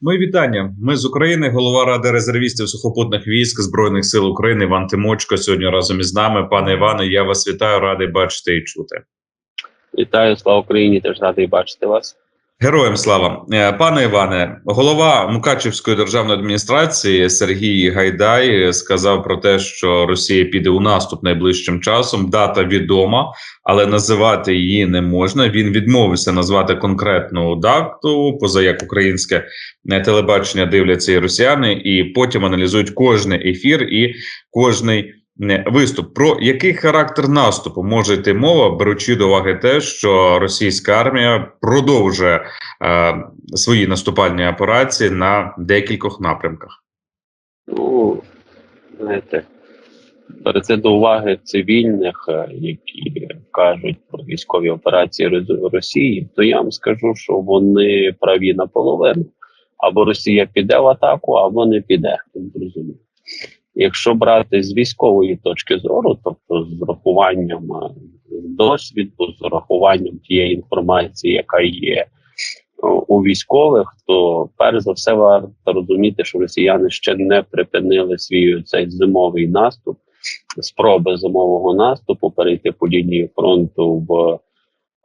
Мої вітання. Ми з України, голова ради резервістів сухопутних військ збройних сил України Іван Тимочко. Сьогодні разом із нами. Пане Іване, я вас вітаю, радий бачити і чути. Вітаю, слава Україні! Теж радий бачити вас. Героям слава, Е, пане Іване, голова Мукачівської державної адміністрації Сергій Гайдай сказав про те, що Росія піде у наступ найближчим часом. Дата відома, але називати її не можна. Він відмовився назвати конкретну дату, поза як українське е, телебачення дивляться і росіяни, і потім аналізують кожний ефір і кожний. Виступ про який характер наступу може йти мова, беручи до уваги те, що російська армія продовжує е, свої наступальні операції на декількох напрямках. Ну, знаєте, береться до уваги цивільних, е, які кажуть про військові операції Росії, то я вам скажу, що вони праві наполовину. Або Росія піде в атаку, або не піде. Зрозуміло. Якщо брати з військової точки зору, тобто з урахуванням е, досвіду, з урахуванням тієї інформації, яка є у військових, то перш за все варто розуміти, що росіяни ще не припинили свій цей зимовий наступ, спроби зимового наступу перейти по лінії фронту в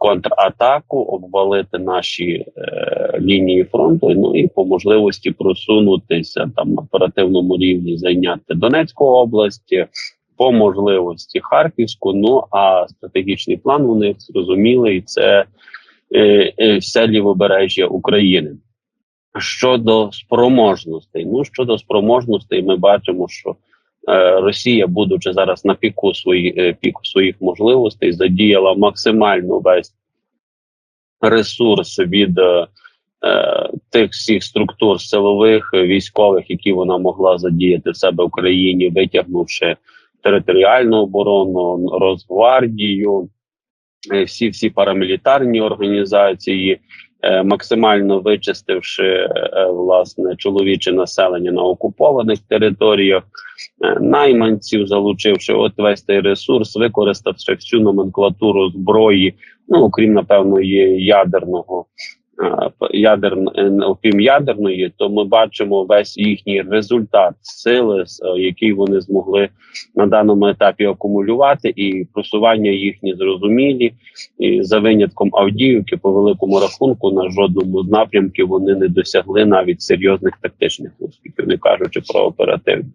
контратаку, обвалити наші е, лінії фронту. Ну і по можливості просунутися там на оперативному рівні, зайняти Донецьку область. По можливості Харківську, ну а стратегічний план у них зрозумілий це е, е, все лівобережжя України. Щодо спроможностей, ну щодо спроможностей, ми бачимо, що Росія, будучи зараз на піку свої, е, піку своїх можливостей, задіяла максимально весь ресурс від е, е, тих всіх структур силових е, військових, які вона могла задіяти в себе в країні, витягнувши територіальну оборону, Росгвардію, е, всі всі парамілітарні організації, е, максимально вичистивши е, власне чоловіче населення на окупованих територіях, е, найманців, залучивши от весь цей ресурс, використавши всю номенклатуру зброї, ну окрім напевно, ядерного. Е, Ядерно, е, окрім ядерної, то ми бачимо весь їхній результат сили, е, який вони змогли на даному етапі акумулювати, і просування їхні зрозумілі. І за винятком Авдіївки, по великому рахунку, на жодному з напрямків вони не досягли навіть серйозних тактичних успіхів, не кажучи про оперативні.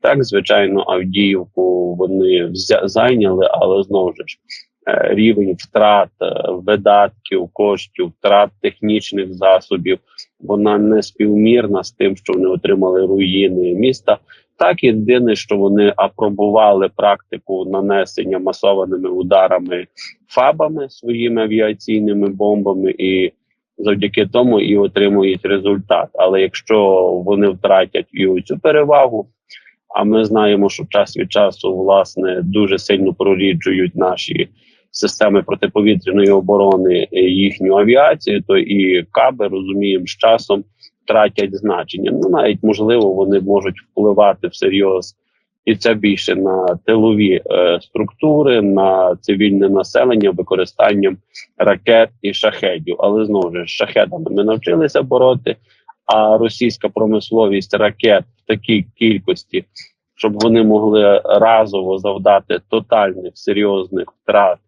Так, звичайно, Авдіївку вони зайняли, але знову ж рівень втрат е, видатків, коштів, втрат технічних засобів, вона не співмірна з тим, що вони отримали руїни міста. Так, єдине, що вони апробували практику нанесення масованими ударами фабами своїми авіаційними бомбами, і завдяки тому і отримують результат. Але якщо вони втратять і цю перевагу, а ми знаємо, що час від часу власне дуже сильно проріджують наші системи протиповітряної оборони е, їхню авіацію, то і каби розуміємо з часом втратять значення. Ну навіть можливо вони можуть впливати всерйоз. І це більше на тилові е, структури, на цивільне населення використанням ракет і шахедів. Але знову ж шахедами ми навчилися бороти. А російська промисловість ракет в такій кількості, щоб вони могли разово завдати тотальних серйозних втрат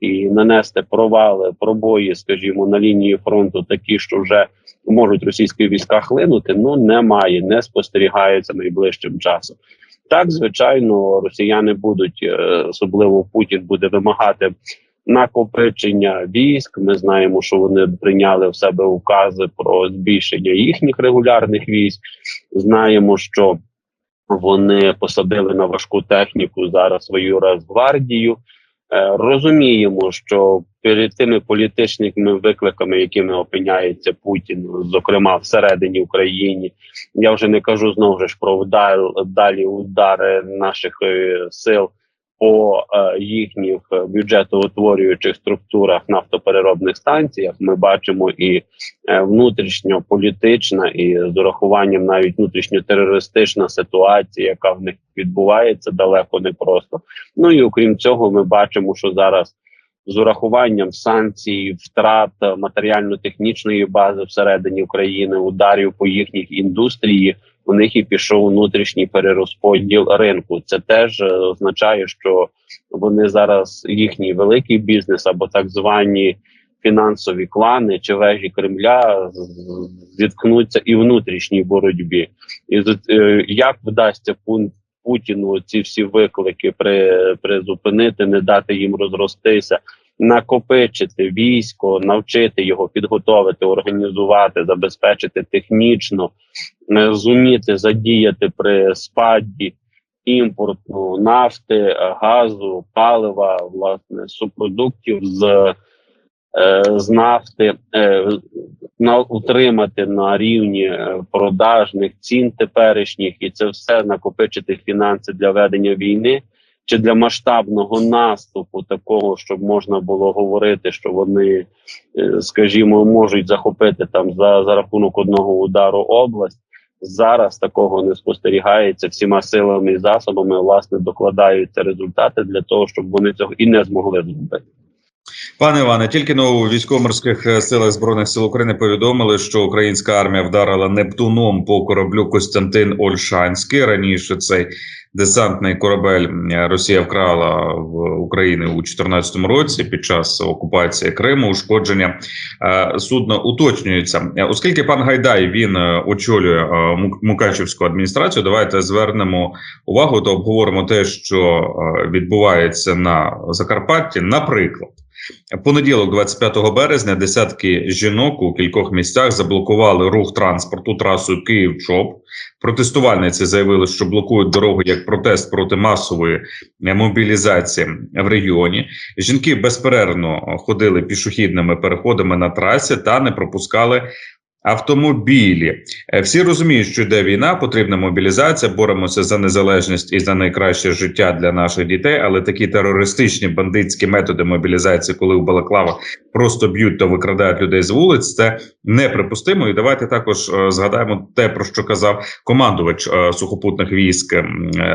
і нанести провали, пробої, скажімо, на лінії фронту, такі, що вже можуть російські війська хлинути. Ну немає, не спостерігається найближчим часом. Так, звичайно, росіяни будуть, е, особливо Путін буде вимагати накопичення військ. Ми знаємо, що вони прийняли в себе укази про збільшення їхніх регулярних військ. Знаємо, що вони посадили на важку техніку зараз свою Росгвардію. Е, Розуміємо, що перед тими політичними викликами, якими опиняється Путін, зокрема всередині України, я вже не кажу знову ж про вдал далі удари наших е, сил по е, їхніх бюджетоутворюючих структурах нафтопереробних станціях. Ми бачимо і е, внутрішньополітична, і з урахуванням навіть внутрішньотерористична ситуація, яка в них відбувається далеко не просто. Ну і окрім цього, ми бачимо, що зараз з урахуванням санкцій, втрат матеріально-технічної бази всередині України, ударів по їхніх індустрії. У них і пішов внутрішній перерозподіл ринку. Це теж е, означає, що вони зараз їхній великий бізнес або так звані фінансові клани чи вежі Кремля зіткнуться і внутрішній боротьбі. І е, як вдасться пун Путіну ці всі виклики при, призупинити, не дати їм розростися, накопичити військо, навчити його підготовити, організувати, забезпечити технічно, е, зуміти задіяти при спаді імпорту нафти, газу, палива, власне, субпродуктів з, е, з нафти, е, на утримати на рівні продажних цін теперішніх, і це все накопичити фінанси для ведення війни. Чи для масштабного наступу, такого, щоб можна було говорити, що вони, е, скажімо, можуть захопити там за, за рахунок одного удару область. Зараз такого не спостерігається всіма силами і засобами. Власне докладаються результати для того, щоб вони цього і не змогли зробити. Пане Іване, тільки но у військово-морських е, силах збройних сил України повідомили, що українська армія вдарила Нептуном по кораблю Костянтин Ольшанський. Раніше цей десантний корабель Росія вкрала в Україні у 2014 році під час окупації Криму. Ушкодження е, судна уточнюється. Оскільки пан Гайдай він е, очолює Мукачівську адміністрацію, давайте звернемо увагу та обговоримо те, що відбувається на Закарпатті. Наприклад. Понеділок, 25 березня, десятки жінок у кількох місцях заблокували рух транспорту трасою Київ-Чоп. Протестувальниці заявили, що блокують дорогу як протест проти масової мобілізації в регіоні. Жінки безперервно ходили пішохідними переходами на трасі та не пропускали. Автомобілі Е, всі розуміють, що йде війна, потрібна мобілізація. Боремося за незалежність і за найкраще життя для наших дітей. Але такі терористичні бандитські методи мобілізації, коли в балаклавах просто б'ють та викрадають людей з вулиць, це неприпустимо. І давайте також е, згадаємо те, про що казав командувач е, сухопутних військ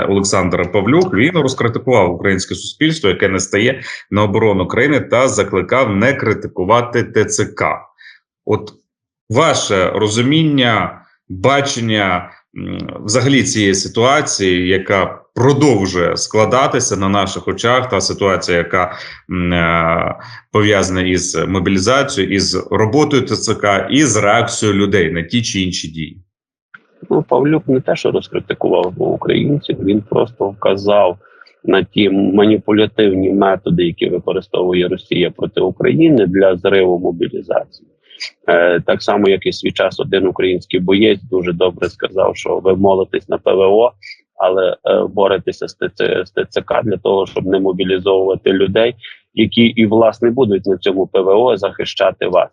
Олександр Павлюк. Він розкритикував українське суспільство, яке не стає на оборону країни, та закликав не критикувати ТЦК. От ваше розуміння, бачення взагалі цієї ситуації, яка продовжує складатися на наших очах, та ситуація, яка е, пов'язана із мобілізацією, із роботою ТЦК, і з реакцією людей на ті чи інші дії. Ну, Павлюк не те, що розкритикував українців, він просто вказав на ті маніпулятивні методи, які використовує Росія проти України для зриву мобілізації. Е, так само, як і свій час один український боєць дуже добре сказав, що ви молитесь на ПВО, але е, боретеся з, ТЦ, з ТЦК для того, щоб не мобілізовувати людей, які і власне будуть на цьому ПВО захищати вас.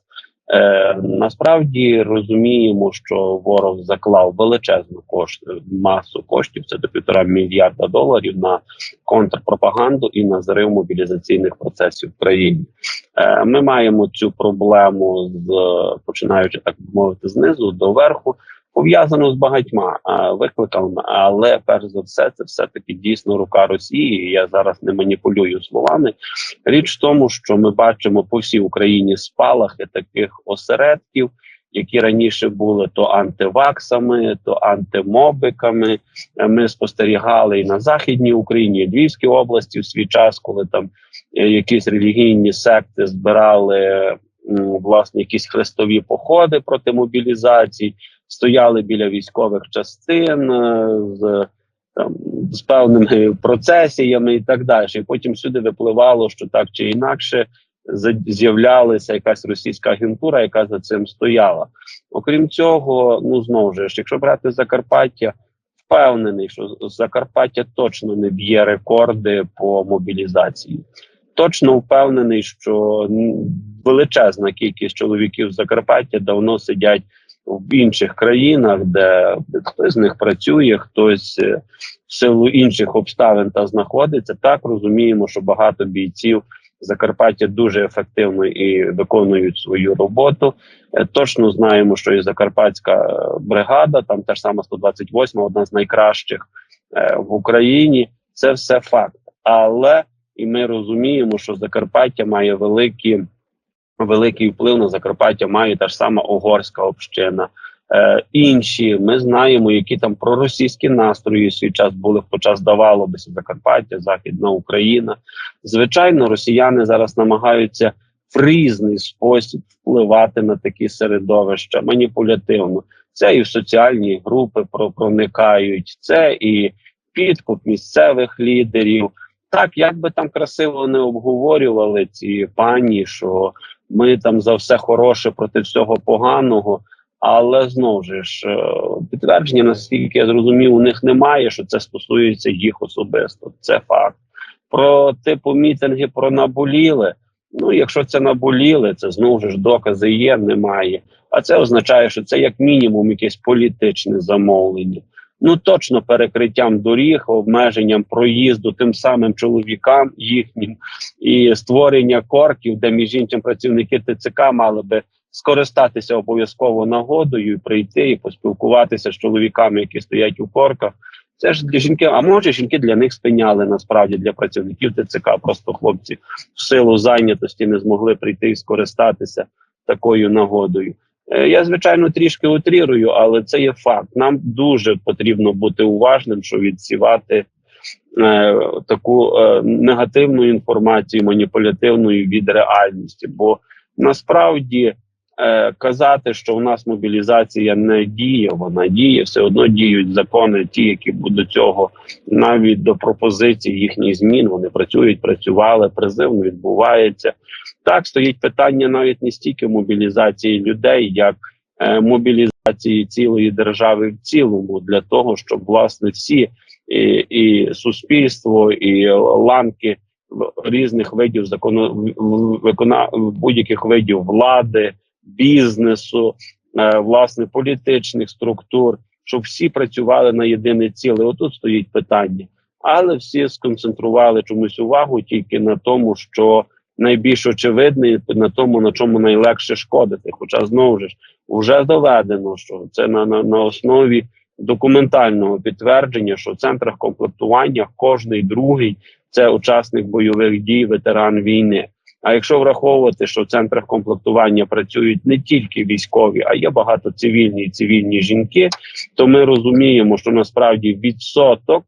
Е, насправді розуміємо, що ворог заклав величезну кошт, масу коштів, це до півтора мільярда доларів на контрпропаганду і на зрив мобілізаційних процесів в країні. Е, ми маємо цю проблему з починаючи так мовити знизу до верху. Пов'язано з багатьма викликами, але перш за все, це все таки дійсно рука Росії. Я зараз не маніпулюю словами. Річ в тому, що ми бачимо по всій Україні спалахи таких осередків, які раніше були то антиваксами, то антимобиками. Ми спостерігали і на західній Україні, і Львівській області в свій час, коли там е, якісь релігійні секти збирали власне якісь хрестові походи проти мобілізації, стояли біля військових частин е, з там з певними процесіями і так далі. І потім сюди випливало, що так чи інакше з'являлася якась російська агентура, яка за цим стояла. Окрім цього, ну знову ж, якщо брати Закарпаття, впевнений, що Закарпаття точно не б'є рекорди по мобілізації. Точно впевнений, що величезна кількість чоловіків Закарпаття давно сидять в інших країнах, де хтось з них працює, хтось е, в силу інших обставин та знаходиться. Так розуміємо, що багато бійців Закарпаття дуже ефективно і виконують свою роботу. Е, Точно знаємо, що і Закарпатська е, бригада, там та ж сама 128, одна з найкращих в Україні. Це все факт. Але і ми розуміємо, що Закарпаття має великі, великий вплив на Закарпаття, має та ж сама угорська община. Е, інші ми знаємо, які там проросійські настрої в свій час були, хоча здавалося Закарпаття, Західна Україна. Звичайно, росіяни зараз намагаються в різний спосіб впливати на такі середовища маніпулятивно. Це і в соціальні групи про- проникають, це і підкуп місцевих лідерів. Так, як би там красиво не обговорювали ці пані, що ми там за все хороше проти всього поганого. Але знову ж е, підтвердження, наскільки я зрозумів, у них немає, що це стосується їх особисто. Це факт. Про типу мітинги про наболіли. Ну, якщо це наболіли, це знову ж докази є, немає. А це означає, що це як мінімум якесь політичне замовлення. Ну точно перекриттям доріг, обмеженням проїзду тим самим чоловікам їхнім і створення корків, де між іншим працівники ТЦК мали би скористатися обов'язково нагодою, прийти і поспілкуватися з чоловіками, які стоять у корках. Це ж для жінки, а може жінки для них спиняли насправді для працівників ТЦК. Просто хлопці в силу зайнятості не змогли прийти і скористатися такою нагодою. Е, Я звичайно трішки утрірую, але це є факт. Нам дуже потрібно бути уважним, щоб відсівати е, таку е, негативну інформацію, маніпулятивну від реальності. Бо насправді е, казати, що у нас мобілізація не діє, вона діє, все одно діють закони, ті, які до цього навіть до пропозиції їхніх змін вони працюють, працювали, призив відбувається. Так стоїть питання навіть не стільки мобілізації людей, як е, мобілізації цілої держави в цілому, для того, щоб власне всі і, і суспільство, і ланки різних видів закону викона будь-яких видів влади, бізнесу, е, власне політичних структур, щоб всі працювали на єдине ціле. Отут стоїть питання, але всі сконцентрували чомусь увагу тільки на тому, що найбільш очевидне, і на тому, на чому найлегше шкодити. Хоча знову ж вже доведено, що це на, на, на основі документального підтвердження, що в центрах комплектування кожний другий це учасник бойових дій, ветеран війни. А якщо враховувати, що в центрах комплектування працюють не тільки військові, а є багато цивільні і цивільні жінки, то ми розуміємо, що насправді відсоток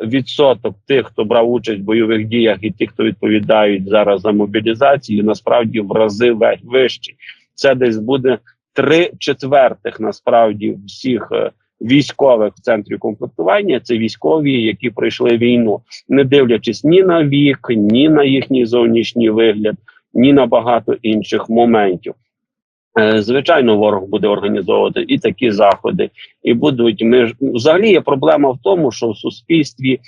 відсоток тих, хто брав участь в бойових діях, і тих, хто відповідають зараз за мобілізацію, насправді в рази вищий. Це десь буде три четвертих насправді всіх е, військових в центрі комплектування. Це військові, які пройшли війну, не дивлячись ні на вік, ні на їхній зовнішній вигляд, ні на багато інших моментів. Е, Звичайно, ворог буде організовувати і такі заходи, і будуть ми ж взагалі є проблема в тому, що в суспільстві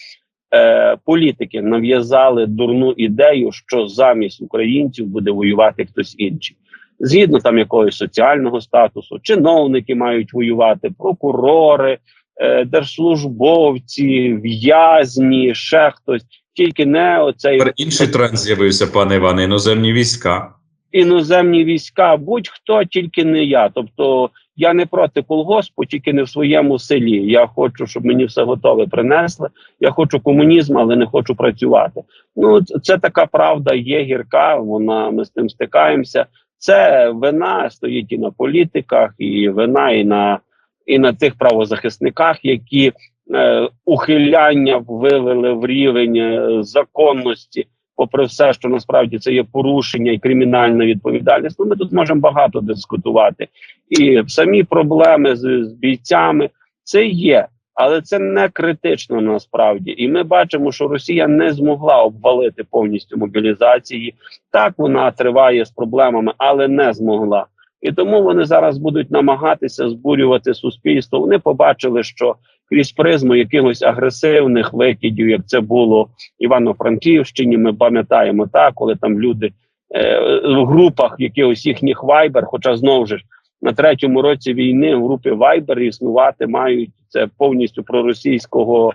е, політики нав'язали дурну ідею, що замість українців буде воювати хтось інший. Згідно там якогось соціального статусу, чиновники мають воювати, прокурори, е, держслужбовці, в'язні, ще хтось, тільки не оцей інший тренд з'явився, пане Іване, іноземні війська. Іноземні війська, будь-хто тільки не я. Тобто я не проти колгоспу, тільки не в своєму селі. Я хочу, щоб мені все готове принесли. Я хочу комунізм, але не хочу працювати. Ну це, така правда є гірка. Вона ми з тим стикаємося. Це вина стоїть і на політиках, і вина і на і на тих правозахисниках, які е, ухиляння вивели в рівень е, законності попри все, що насправді це є порушення і кримінальна відповідальність, ну ми тут можемо багато дискутувати. І самі проблеми з, з бійцями це є, але це не критично насправді. І ми бачимо, що Росія не змогла обвалити повністю мобілізації. Так вона триває з проблемами, але не змогла. І тому вони зараз будуть намагатися збурювати суспільство. Вони побачили, що крізь призму якихось агресивних викидів, як це було Івано-Франківщині. Ми пам'ятаємо так, коли там люди е, в групах якихось їхніх вайбер, хоча знову ж на третьому році війни в групі Вайбер існувати мають це повністю проросійського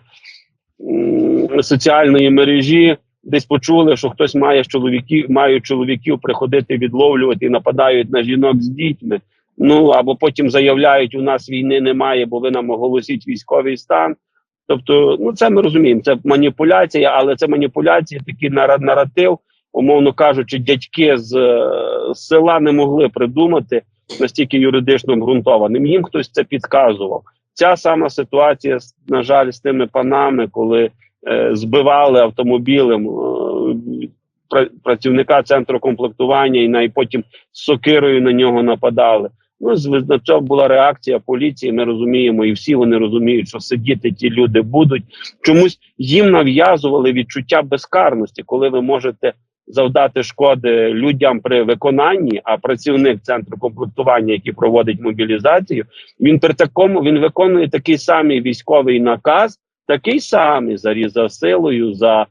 м, соціальної мережі. Десь почули, що хтось має чоловіків, мають чоловіків приходити відловлювати і нападають на жінок з дітьми. Ну або потім заявляють, у нас війни немає, бо ви нам оголосіть військовий стан. Тобто, ну це ми розуміємо, це маніпуляція, але це маніпуляції, такий нара- наратив, умовно кажучи, дядьки з, е, з села не могли придумати настільки юридично обґрунтованим. Їм хтось це підказував. Ця сама ситуація, на жаль, з тими панами, коли е, збивали автомобілем е, пра- працівника центру комплектування і потім з сокирою на нього нападали. Ну, з- на це була реакція поліції. Ми розуміємо, і всі вони розуміють, що сидіти ті люди будуть. Чомусь їм нав'язували відчуття безкарності, коли ви можете завдати шкоди людям при виконанні, а працівник центру комплектування, який проводить мобілізацію, він при такому він виконує такий самий військовий наказ, такий самий за, за силою, за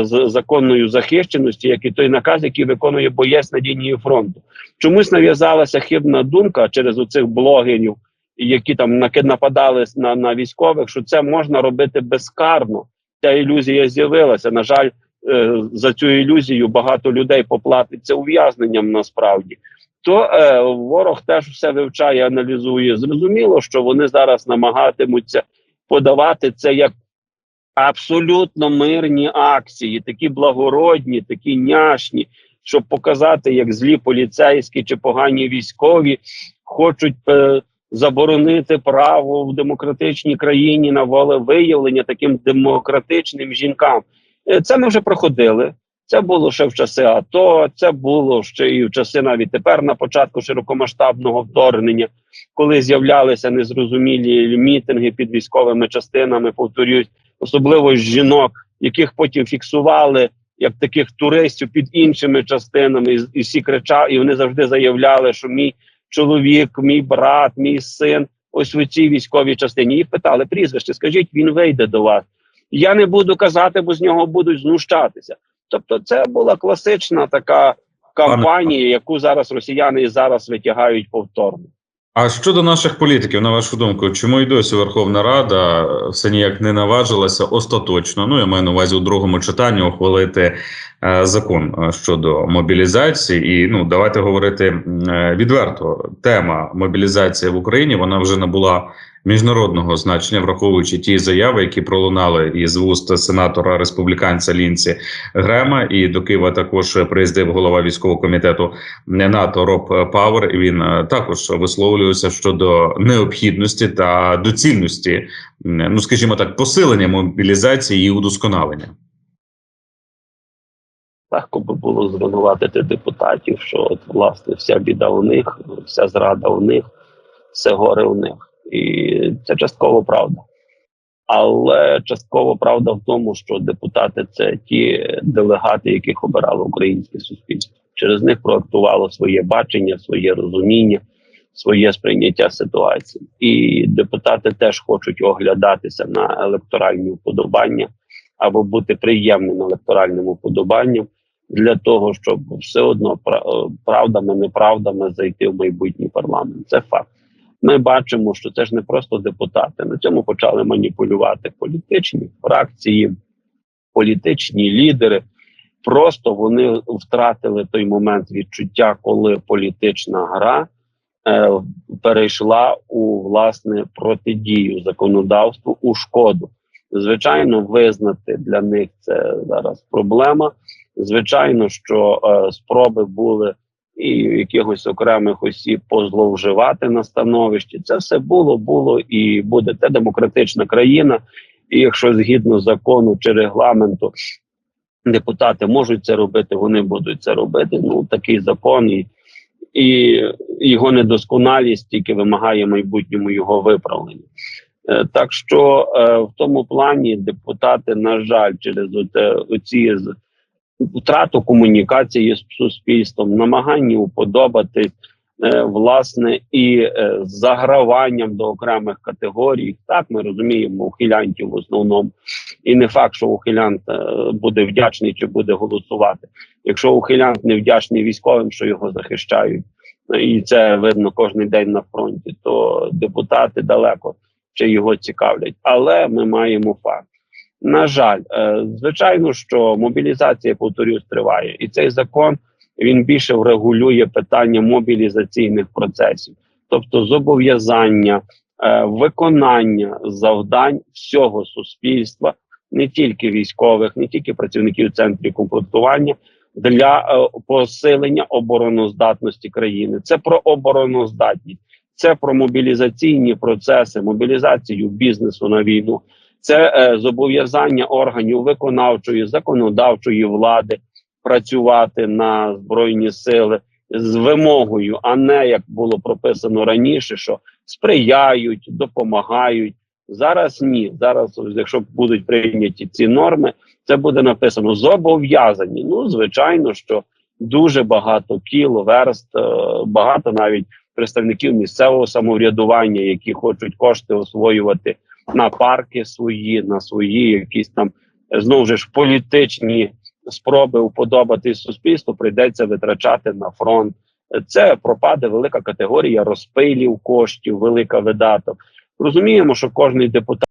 з законною захищеністю, як і той наказ, який виконує боєць на лінії фронту. Чомусь нав'язалася хибна думка через оцих блогерів, які там нападали на, на військових, що це можна робити безкарно. Ця ілюзія з'явилася. На жаль, е, за цю ілюзію багато людей поплатиться ув'язненням насправді. То е, ворог теж все вивчає, аналізує. Зрозуміло, що вони зараз намагатимуться подавати це як абсолютно мирні акції, такі благородні, такі няшні, щоб показати, як злі поліцейські чи погані військові хочуть е, заборонити право в демократичній країні на волевиявлення таким демократичним жінкам. Е, Це ми вже проходили. Це було ще в часи АТО, це було ще і в часи навіть тепер на початку широкомасштабного вторгнення, коли з'являлися незрозумілі мітинги під військовими частинами, повторюсь, особливо жінок, яких потім фіксували як таких туристів під іншими частинами, і, і всі кричали, і вони завжди заявляли, що мій чоловік, мій брат, мій син, ось в цій військовій частині. Їх питали прізвище, скажіть, він вийде до вас. Я не буду казати, бо з нього будуть знущатися. Тобто, це була класична така кампанія, яку зараз росіяни і зараз витягають повторно. А щодо наших політиків, на вашу думку, чому й досі Верховна Рада все ніяк не наважилася остаточно? Ну я маю на увазі у другому читанні ухвалити е, закон е, щодо мобілізації. І ну давайте говорити е, відверто. Тема мобілізації в Україні вона вже набула міжнародного значення, враховуючи ті заяви, які пролунали із вуст сенатора республіканця Лінці Грема, і до Києва також приїздив голова військового комітету НАТО Роб Пауер. І Він е, також висловлювався щодо необхідності та доцільності, ну скажімо так, посилення мобілізації і удосконалення. Легко би було звинуватити депутатів, що от власне вся біда у них, вся зрада у них, все горе у них. І це частково правда. Але частково правда в тому, що депутати це ті делегати, яких обирало українське суспільство. Через них проектувало своє бачення, своє розуміння, своє сприйняття ситуації. І депутати теж хочуть оглядатися на електоральні вподобання або бути приємним електоральним уподобанням для того, щоб все одно пра- правдами, неправдами зайти в майбутній парламент. Це факт. Ми бачимо, що це ж не просто депутати. На цьому почали маніпулювати політичні фракції, політичні лідери. Просто вони втратили той момент відчуття, коли політична гра е, перейшла у власне протидію законодавству у шкоду. Звичайно, визнати для них це зараз проблема. Звичайно, що е, спроби були і якихось окремих осіб позловживати на становищі. Це все було, було і буде. Це демократична країна. І якщо згідно закону чи регламенту депутати можуть це робити, вони будуть це робити. Ну такий закон і, і його недосконалість тільки вимагає в майбутньому його виправлення. Е, Так що е, в тому плані депутати, на жаль, через оці втрату комунікації з суспільством, намагання уподобати е, власне і е, заграванням до окремих категорій. Так ми розуміємо ухилянтів в основному, і не факт, що ухилянт е, буде вдячний чи буде голосувати. Якщо ухилянт не вдячний військовим, що його захищають, і це видно кожен день на фронті, то депутати далеко чи його цікавлять. Але ми маємо факт. На жаль, е, звичайно, що мобілізація повторюсь триває, і цей закон він більше врегулює питання мобілізаційних процесів, тобто зобов'язання е, виконання завдань всього суспільства, не тільки військових, не тільки працівників центрів комплектування для е, посилення обороноздатності країни. Це про обороноздатність, це про мобілізаційні процеси, мобілізацію бізнесу на війну, це е, зобов'язання органів виконавчої, законодавчої влади працювати на збройні сили з вимогою, а не як було прописано раніше, що сприяють, допомагають. Зараз ні. Зараз, якщо будуть прийняті ці норми, це буде написано зобов'язані. Ну, звичайно, що дуже багато кіл, верст, е, багато навіть представників місцевого самоврядування, які хочуть кошти освоювати на парки свої, на свої якісь там знову ж політичні спроби уподобати суспільству, прийдеться витрачати на фронт. Це пропаде велика категорія розпилів коштів, велика видаток. Розуміємо, що кожний депутат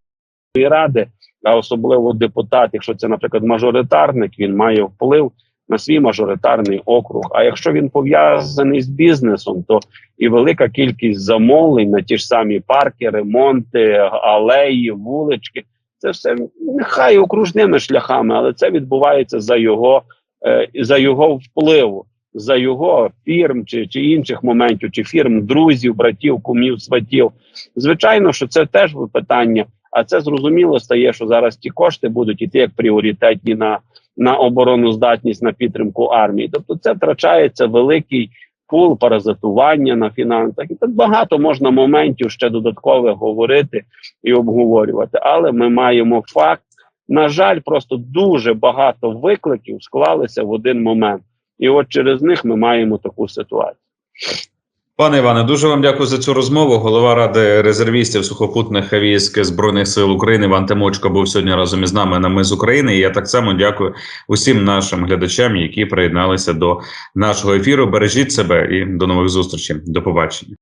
ради, а особливо депутат, якщо це, наприклад, мажоритарник, він має вплив на свій мажоритарний округ. А якщо він пов'язаний з бізнесом, то і велика кількість замовлень на ті ж самі парки, ремонти, алеї, вулички. Це все нехай окружними шляхами, але це відбувається за його е, за його впливу, за його фірм чи, чи інших моментів, чи фірм друзів, братів, кумів, сватів. Звичайно, що це теж питання, а це зрозуміло стає, що зараз ті кошти будуть іти як пріоритетні на, на обороноздатність, на підтримку армії. Тобто, це втрачається великий пул паразитування на фінансах. І тут багато можна моментів ще додаткових говорити і обговорювати. Але ми маємо факт. На жаль, просто дуже багато викликів склалися в один момент, і от через них ми маємо таку ситуацію. Пане Іване, дуже вам дякую за цю розмову. Голова ради резервістів сухопутних військ збройних сил України Іван Тимочко був сьогодні разом із нами на ми з України. І я так само дякую усім нашим глядачам, які приєдналися до нашого ефіру. Бережіть себе і до нових зустрічей. До побачення.